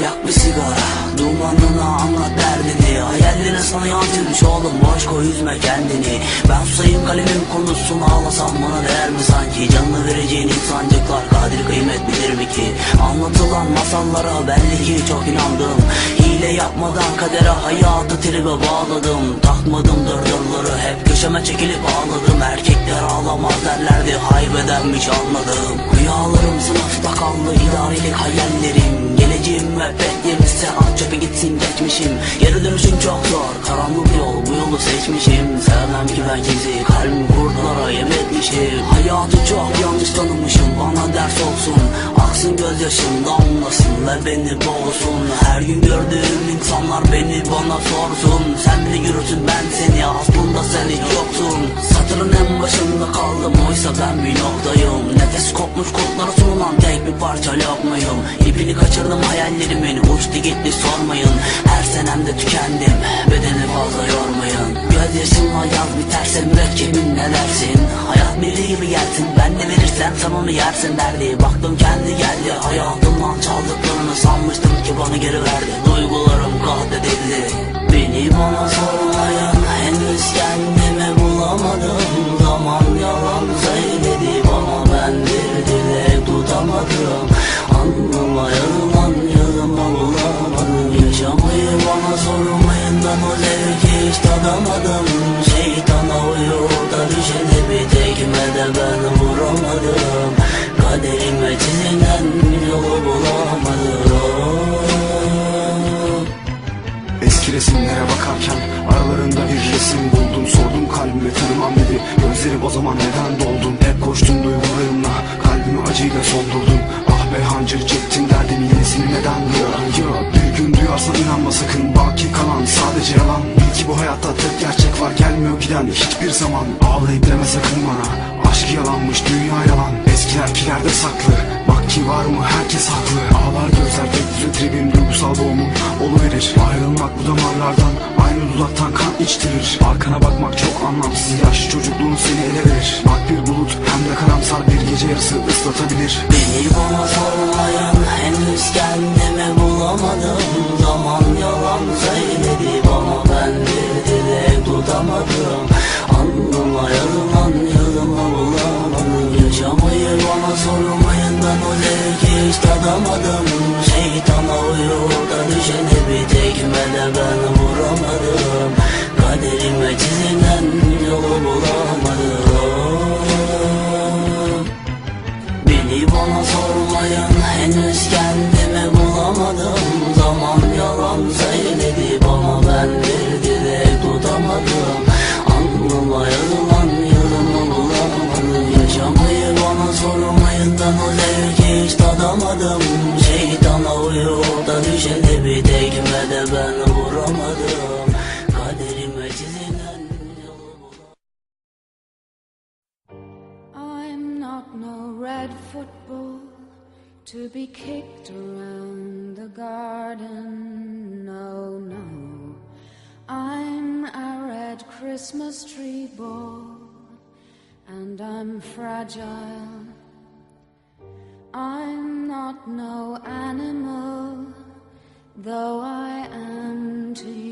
Yak bir sigara Dumanına anlat derdini. Hayallerine sana yansımış oğlum Boş koy üzme kendini. Ben susayım kalemim konuşsun Ağlasam bana değer mi sanki? Canını vereceğin insancıklar Kadir kıymet bilir mi ki? Anlatılan masallara belli ki çok inandım. Hile yapmadan kadere hayatı tribe bağladım. Takmadım dırdırları Hep köşeme çekilip ağladım. Erkekler ağlamaz derlerdi Haybedenmiş anladım Rüyalarım sınıfta kaldı idarelik hayallerim Geleceğim müebbet yemişse at çöpe gitsin geçmişim. Geri dönüşün çok zor Karanlık yol bu yolu seçmişim. Sevmem ki ben kimseyi kalbim kurtlara yem etmişim. Hayatı çok yanlış tanımışım Bana ders olsun. Aksın gözyaşım damlasın ve beni boğsun. Her gün gördüğüm insanlar beni bana sorsun. Sen bile yürürsün ben seni aslında sen hiç yoksun. Satırın en başında kaldım oysa ben bir noktayım. Nefes kopmuş kurtlara sunulan tek bir parça lokmayım. İpini kaçırdım hayallerimin uçtu gitti sormayın. Her senemde tükendim bedeni fazla yormayın. Gözyaşımla yaz biterse mürekkebin ne dersin? Hayat bildiği gibi gelsin ben ne verirsem sen onu yersin derdi. Baktım kendi geldi hayatımdan çaldıklarını sanmıştım ki bana geri verdi. Duygularım katledildi Beni bana sormayan tadamadım Şeytana uyup da düşeni bir tekmede ben vuramadım. Kaderime çizilen yolu bulamadım. Eski resimlere bakarken aralarında bir resim buldum. Sordum kalbime tanımam dedi. Gözlerim o zaman neden doldum Hep koştum duygularımla Kalbimi acıyla soldurdum Ah be hancır çektim derdim yenisini neden Ya bir gün duyarsan inanma sakın Bil ki bu hayatta tek gerçek var. Gelmiyor giden hiçbir zaman. Ağlayıp deme sakın bana. Aşk yalanmış dünya yalan. Eskiler kilerde saklı. Bak ki var mı? Herkes haklı. Ağlar gözler düze tribim. Duygusal boğumum oluverir. Ayrılmak bu damarlardan. Aynı dudaktan kan içtirir. Arkana bakmak çok anlamsız. Yaş çocukluğun seni ele verir. Bak bir bulut hem de karamsar bir gece yarısı ıslatabilir. Beni bana sormayan henüz kendimi bulamadım bana sormayın ben o zevki hiç tadamadım. Şeytana uyup da düşeni bir tekmede ben vuramadım. Kaderime çizilen yolu bulamadım o zevki hiç tadamadım Şeytana uyup da düşeni bir tekmede ben vuramadım Kaderime çizilen I'm not no red football to be kicked around the garden. No, no. I'm a red Christmas tree ball and I'm fragile. I'm not no animal, though I am to you.